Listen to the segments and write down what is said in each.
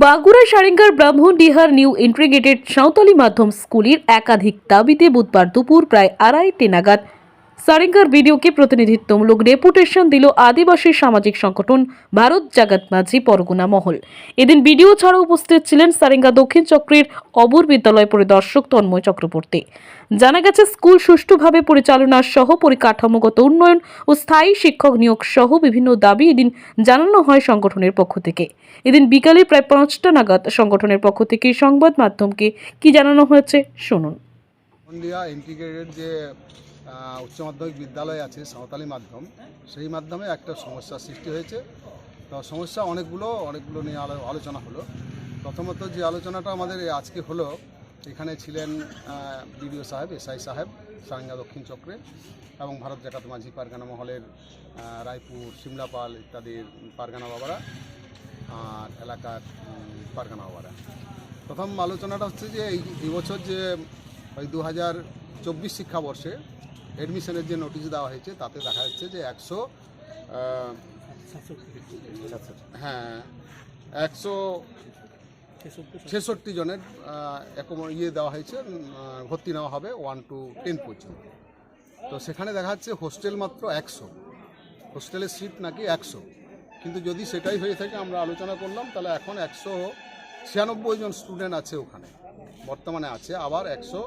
বাঁকুড়া সারেঙ্গার ব্রাহ্মণ ডিহার new integrated Santali মাধ্যম স্কুলের একাধিক দাবিতে বুধবার দুপুর প্রায় আড়াইটে নাগাদ সারেঙ্গার ভিডিওকে প্রতিনিধিত্বমূলক রেপুটেশন দিল আদিবাসী সামাজিক সংগঠন ভারত জাগাত মাঝি পরগনা মহল। এদিন ভিডিও ছাড়া উপস্থিত ছিলেন সারেঙ্গা দক্ষিণ চক্রের অবর বিদ্যালয় পরিদর্শক তন্ময় চক্রবর্তী। জানা গেছে, স্কুল সুষ্ঠুভাবে পরিচালনা সহ পরিকাঠামোগত উন্নয়ন ও স্থায়ী শিক্ষক নিয়োগ সহ বিভিন্ন দাবি এদিন জানানো হয় সংগঠনের পক্ষ থেকে। এদিন বিকালে প্রায় পাঁচটা নাগাদ সংগঠনের পক্ষ থেকে সংবাদ মাধ্যমকে কি জানানো হয়েছে, শুনুন। উচ্চ মাধ্যমিক বিদ্যালয় আছে সাঁওতালি মাধ্যম। সেই মাধ্যমে একটা সমস্যার সৃষ্টি হয়েছে। তো সমস্যা অনেকগুলো অনেকগুলো নিয়ে আলো- আলোচনা হলো। প্রথমত যে আলোচনাটা আমাদের আজকে হলো, এখানে ছিলেন বিডিও সাহেব এসআই সাহেব, সারেঙ্গা দক্ষিণ চক্রে এবং ভারত জাকাত মাঝি পারগানা মহলের রায়পুর সিমলাপাল ইত্যাদির পারগানা বাবারা আর এলাকার পারগানা বাবারা। প্রথম আলোচনাটা হচ্ছে যে এই বছর যে ওই দু হাজার চব্বিশ শিক্ষাবর্ষে অ্যাডমিশনের যে নোটিশ দেওয়া হয়েছে, তাতে দেখা যাচ্ছে যে একশো হ্যাঁ একশো ছেষট্টি জনের ইয়ে দেওয়া হয়েছে ভর্তি নেওয়া হবে ওয়ান টু টেন পর্যন্ত। তো সেখানে দেখা যাচ্ছে হোস্টেল মাত্র একশো। হোস্টেলের সিট নাকি একশো। কিন্তু যদি সেটাই হয়ে থাকে, আমরা আলোচনা করলাম, তাহলে এখন একশো ছিয়ানব্বই জন স্টুডেন্ট আছে ওখানে। বর্তমানে আছে, আবার একশো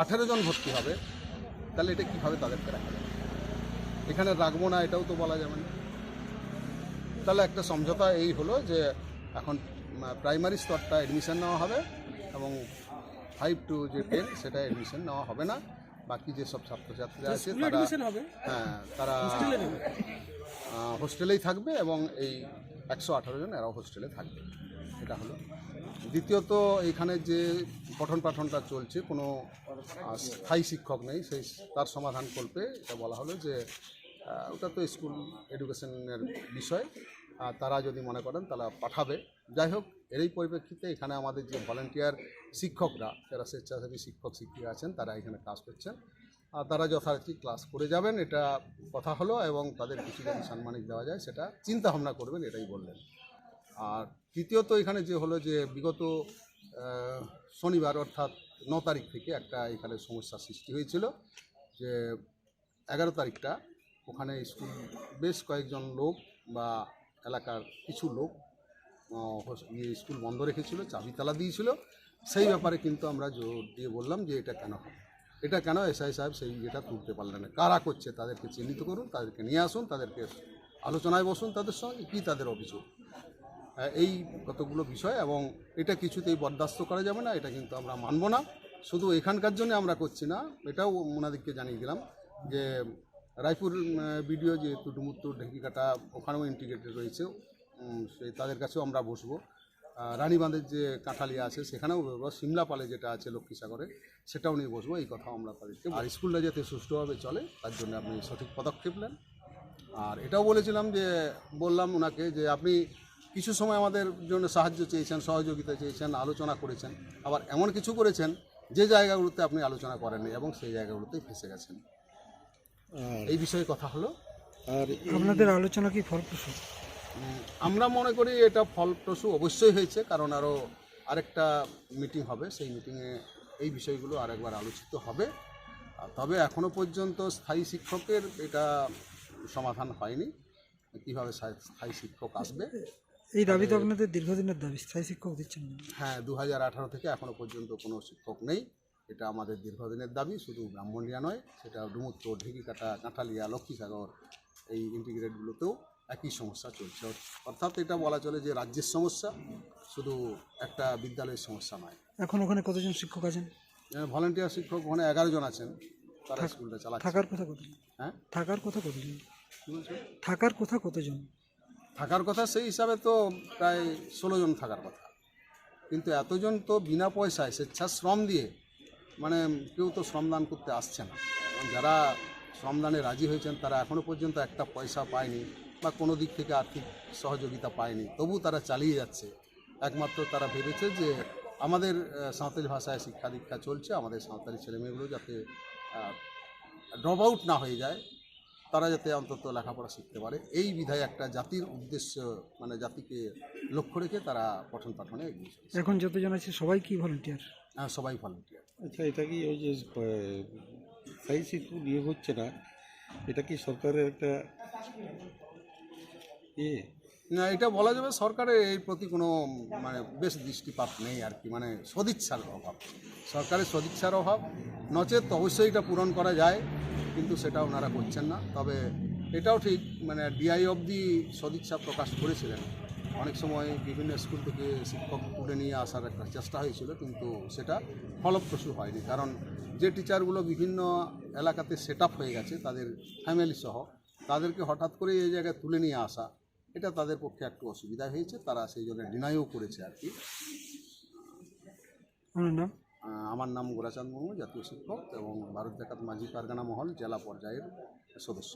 আঠেরো জন ভর্তি হবে। তাহলে এটা কীভাবে তাদেরকে রাখা যাবে এখানে রাখব না এটাও তো বলা যাবে না। তাহলে একটা সমঝোতা এই হলো যে এখন প্রাইমারি স্তরটা অ্যাডমিশন নেওয়া হবে এবং ফাইভ টু যে টেন সেটা অ্যাডমিশন নেওয়া হবে না। বাকি যেসব ছাত্রছাত্রীরা আছে তারা হ্যাঁ তারা হোস্টেলেই থাকবে এবং এই একশো আঠারো জন এরাও হোস্টেলে থাকবে। এটা হলো। দ্বিতীয়ত এখানে যে পঠন পাঠনটা চলছে, কোনো স্থায়ী শিক্ষক নেই, সেই, তার সমাধান করবে এটা বলা হলো যে ওটা তো স্কুল এডুকেশনের বিষয়, আর তারা যদি মনে করেন তারা পাঠাবে। যাই হোক, এরই পরিপ্রেক্ষিতে এখানে আমাদের যে ভলেন্টিয়ার শিক্ষকরা, যারা স্বেচ্ছাসেবী শিক্ষক, শিক্ষিকা আছেন, তারা এখানে কাজ করছেন। আর তারা যথারীতি ক্লাস করে যাবেন, এটা কথা হলো এবং তাদের কিছু যদি সাম্মানিক দেওয়া যায়, সেটা চিন্তা ভাবনা করবেন, এটাই বললেন। আর তৃতীয়ত এখানে যে হলো যে, বিগত শনিবার অর্থাৎ ন তারিখ থেকে একটা এখানে সমস্যার সৃষ্টি হয়েছিল যে এগারো তারিখটা ওখানে স্কুল বেশ কয়েকজন লোক বা এলাকার কিছু লোক ইয়ে স্কুল বন্ধ রেখেছিল, চাবি তালা দিয়েছিল। সেই ব্যাপারে কিন্তু আমরা জোর দিয়ে বললাম যে এটা কেন হবে? এটা কেন এসআই সাহেব সেই এটা তুলতে পারলেন না? কারা করছে? তাদেরকে চিহ্নিত করুন, তাদেরকে নিয়ে আসুন, তাদেরকে আলোচনায় বসুন, তাদের সঙ্গে কী তাদের অভিযোগ? এই কতগুলো বিষয় এবং এটা কিছুতেই বরদাস্ত করা যাবে না, এটা কিন্তু আমরা মানব না। শুধু এখানকার জন্য আমরা করছি না, এটাও ওনাদেরকে জানিয়ে দিলাম যে রায়পুর ভিডিও যেহেতু ডুমুত্তর ঢেকিকাটা ওখানেও ইন্টিগ্রেটেড রয়েছে সেই তাদের কাছেও আমরা বসবো। রানীবাঁধের যে কাঁঠালিয়া আছে, সেখানেও বসবো, সিমলাপালে যেটা আছে লক্ষ্মীসাগরে, সেটাও নিয়ে বসবো, এই কথাও আমরা তাদেরকে আর স্কুলটা যাতে সুষ্ঠুভাবে চলে, তার জন্য আপনি সঠিক পদক্ষেপ নেন। আর এটাও বলেছিলাম যে, বললাম ওনাকে যে আপনি কিছু সময় আমাদের জন্য সাহায্য চেয়েছেন সহযোগিতা চেয়েছেন আলোচনা করেছেন। আবার এমন কিছু করেছেন যে জায়গাগুলোতে আপনি আলোচনা করেননি এবং সেই জায়গাগুলোতেই ফেসে গেছেন। এই বিষয়ে কথা হলো? আর আপনাদের আলোচনা কি ফলপ্রসূ? আমরা মনে করি এটা ফলপ্রসূ অবশ্যই হয়েছে কারণ আরও আরেকটা মিটিং হবে। সেই মিটিংয়ে এই বিষয়গুলো আরেকবার আলোচিত হবে। তবে এখনও পর্যন্ত স্থায়ী শিক্ষকের এটা সমাধান হয়নি। কীভাবে স্থায়ী শিক্ষক আসবে? এই দাবি তো আপনাদের দীর্ঘদিনের দাবি স্থায়ী শিক্ষক দিচ্ছেন না। হ্যাঁ দু হাজার আঠারো থেকে এখনও পর্যন্ত কোনো শিক্ষক নেই। এটা আমাদের দীর্ঘদিনের দাবি শুধু ব্রাহ্মণিয়া নয় সেটা ডুমুত্তর ঢেকিকাটা কাঁঠালিয়া লক্ষ্মীসাগর এই ইন্টিগ্রেটগুলোতেও একই সমস্যা চলছে। অর্থাৎ এটা বলা চলে যে রাজ্যের সমস্যা শুধু একটা বিদ্যালয়ের সমস্যা নয়। এখন ওখানে কতজন শিক্ষক আছেন? ভলেন্টিয়ার শিক্ষক ওখানে এগারো জন আছেন। তারা স্কুলটা চালাচ্ছে থাকার কথা কতজন? হ্যাঁ? থাকার কথা কতজন? থাকার কথা কতজন? থাকার কথা, সেই হিসাবে তো প্রায় ষোলো জন থাকার কথা। কিন্তু এতজন তো বিনা পয়সায় স্বেচ্ছাশ্রম দিয়ে মানে কেউ তো শ্রমদান করতে আসছে না। যারা শ্রমদানে রাজি হয়েছেন, তারা এখনও পর্যন্ত একটা পয়সা পায়নি বা কোনো দিক থেকে আর্থিক সহযোগিতা পায়নি। তবু তারা চালিয়ে যাচ্ছে। একমাত্র তারা ভেবেছে যে আমাদের সাঁওতালি ভাষায় শিক্ষা দীক্ষা চলছে, আমাদের সাঁওতালি ছেলেমেয়েগুলো যাতে ড্রপ আউট না হয়ে যায়। তারা যাতে অন্তত লেখাপড়া শিখতে পারে। এই বিধায় একটা জাতির উদ্দেশ্য মানে জাতিকে লক্ষ্য রেখে তারা পঠন পাঠনে এগিয়ে চলেছে। এখন যতজন আছে সবাই কি ভলেন্টিয়ার হ্যাঁ সবাই ভলেন্টিয়ার আচ্ছা এটা কি ওই যে স্থায়ী শিক্ষক নিয়োগ হচ্ছে না? এটা কি সরকারের একটা ইয়ে না এটা বলা যাবে সরকারের এই প্রতি কোনো মানে বেশ দৃষ্টিপাত নেই আর কি মানে সদিচ্ছার অভাব। সরকারের সদিচ্ছার অভাব নচেত অবশ্যই এটা পূরণ করা যায়। কিন্তু সেটা ওনারা করছেন না। তবে এটাও ঠিক মানে ডিআই অবধি সদিচ্ছা প্রকাশ করেছিলেন। অনেক সময় বিভিন্ন স্কুল থেকে শিক্ষক তুলে নিয়ে আসার একটা চেষ্টা হয়েছিল, কিন্তু সেটা ফলপ্রসূ হয়নি। কারণ যে টিচারগুলো বিভিন্ন এলাকাতে সেট হয়ে গেছে, তাদের ফ্যামিলি সহ, তাদেরকে হঠাৎ করে এই জায়গায় তুলে নিয়ে আসা, এটা তাদের পক্ষে একটু অসুবিধা হয়েছে। তারা সেই জন্য ডিনাইও করেছে আর কি। আমার নাম গোরাচাঁদ মুর্মু, জাতীয় শিক্ষক, এবং ভারত জাকাত মাঝি পারগানা মহল জেলা পর্যায়ের সদস্য।